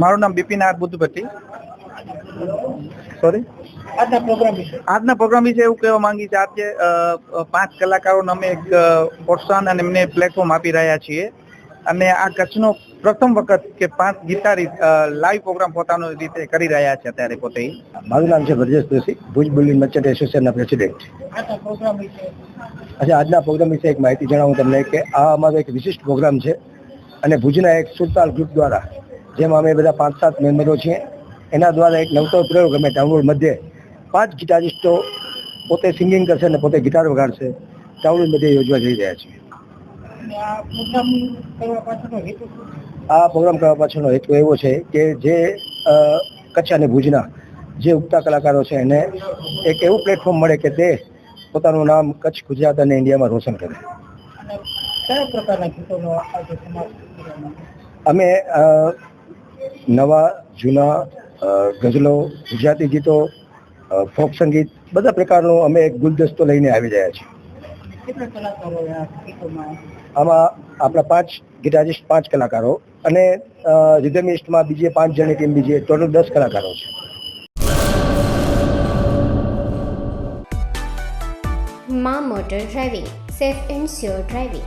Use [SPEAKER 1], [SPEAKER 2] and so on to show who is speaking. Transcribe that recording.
[SPEAKER 1] મારું નામ Bipin R Buddhapati. Sorry
[SPEAKER 2] આજના પ્રોગ્રામ વિશે.
[SPEAKER 1] આજના પ્રોગ્રામ વિશે એવું કહેવા માંગી છે આજે પાંચ કલાકારોને અમે એક પ્રોત્સાહન અને એમને પ્લેટફોર્મ આપી રહ્યા છીએ. અને આ કચ્છનો પ્રથમ વખત કે પાંચ ગીતારી લાઈવ પ્રોગ્રામ પોતાનો રીતે કરી રહ્યા છે અત્યારે પોતે.
[SPEAKER 3] મારું નામ છે બ્રજેશ દોશી ભુજ બુલિંગ મર્ચન્ટ એસોસિએશનના પ્રેસિડેન્ટ.
[SPEAKER 2] આજના પ્રોગ્રામ વિશે.
[SPEAKER 3] અચ્છા આજના પ્રોગ્રામ વિશે એક માહિતી જણાવું તમને કે આ અમારો એક વિશિષ્ટ પ્રોગ્રામ છે અને ભુજના એક સુરતાલ ગ્રુપ દ્વારા જેમાં અમે બધા પાંચ સાત મેમ્બરો છીએ. એના દ્વારા એક નવતો પ્રયોગ અમે ટાઉનહોલ મધ્યે પાંચ ગિટારિસ્ટો પોતે સિંગિંગ કરશે અને પોતે ગિટાર વગાડશે. ટાઉનહોલ મધ્યે યોજવા જઈ રહ્યા છીએ.
[SPEAKER 2] આ પ્રોગ્રામ કરવા પાછળનો હેતુ
[SPEAKER 3] એવો છે કે જે કચ્છ અને ભુજના જે ઉગતા કલાકારો છે એને એક એવું પ્લેટફોર્મ મળે કે તે પોતાનું નામ કચ્છ ગુજરાત અને ઇન્ડિયામાં રોશન કરે? અમે નવા જૂના ગઝલો ગુજરાતી ગીતો ફોક સંગીત બધા પ્રકારનો અમે એક ગુલદસ્તો લઈને આવી રહ્યા છીએ. આમાં આપણા પાંચ ગીટારિસ્ટ પાંચ કલાકારો અને રિધમિસ્ટમાં બીજી પાંચ જણની ટીમ બીજી ટોટલ દસ કલાકારો છે.
[SPEAKER 4] મા motor driving safe and sure driving.